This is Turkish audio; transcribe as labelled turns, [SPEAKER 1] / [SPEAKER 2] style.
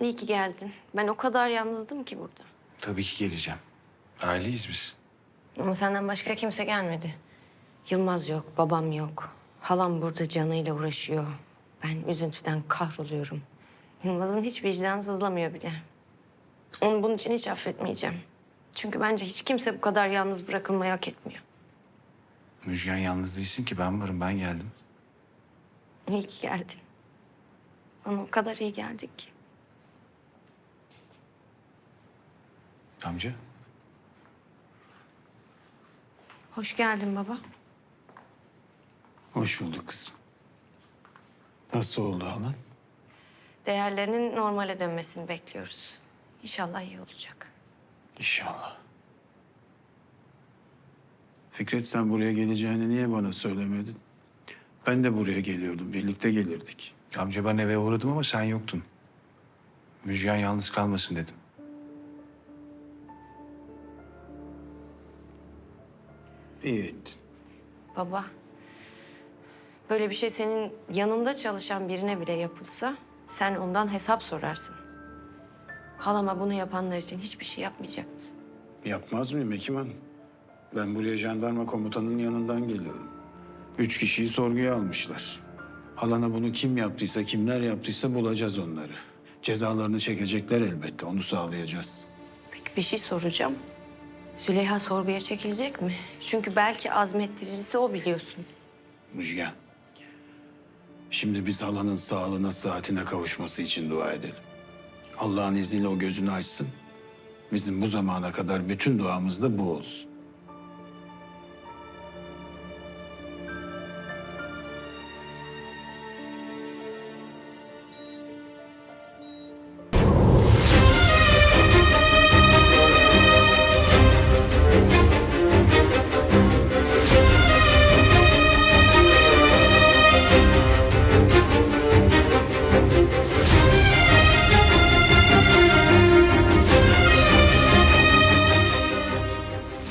[SPEAKER 1] İyi ki geldin. Ben o kadar yalnızdım ki burada.
[SPEAKER 2] Tabii ki geleceğim. Aileyiz biz.
[SPEAKER 1] Ama senden başka kimse gelmedi. Yılmaz yok, babam yok. Halam burada canıyla uğraşıyor. Ben üzüntüden kahroluyorum. Yılmaz'ın hiç vicdanı sızlamıyor bile. Onu bunun için hiç affetmeyeceğim. Çünkü bence hiç kimse bu kadar yalnız bırakılmayı hak etmiyor.
[SPEAKER 2] Müjgan yalnız değilsin ki ben varım ben geldim.
[SPEAKER 1] İyi ki geldin. Bana o kadar iyi geldik ki.
[SPEAKER 2] Amca
[SPEAKER 1] Hoş geldin baba.
[SPEAKER 3] Hoş bulduk kızım. Nasıl oldu halan?
[SPEAKER 1] Değerlerinin normale dönmesini bekliyoruz. İnşallah iyi olacak.
[SPEAKER 3] İnşallah. Fikret sen buraya geleceğini niye bana söylemedin? Ben de buraya geliyordum. Birlikte gelirdik.
[SPEAKER 2] amca ben eve uğradım ama sen yoktun. Müjgan yalnız kalmasın dedim.
[SPEAKER 3] İyi ettin.
[SPEAKER 1] Baba, böyle bir şey senin yanında çalışan birine bile yapılsa sen ondan hesap sorarsın. Halama bunu yapanlar için hiçbir şey yapmayacak mısın?
[SPEAKER 3] Yapmaz mıyım Hekim Hanım? Ben buraya jandarma komutanının yanından geliyorum. Üç kişiyi sorguya almışlar. Halana bunu kim yaptıysa, kimler yaptıysa bulacağız onları. Cezalarını çekecekler elbette, onu sağlayacağız.
[SPEAKER 1] Peki bir şey soracağım. Züleyha sorguya çekilecek mi? Çünkü belki azmettiricisi o biliyorsun.
[SPEAKER 3] Müjgan. Şimdi biz halanın sağlığına, saatine kavuşması için dua edelim. Allah'ın izniyle o gözünü açsın. Bizim bu zamana kadar bütün duamız da bu olsun.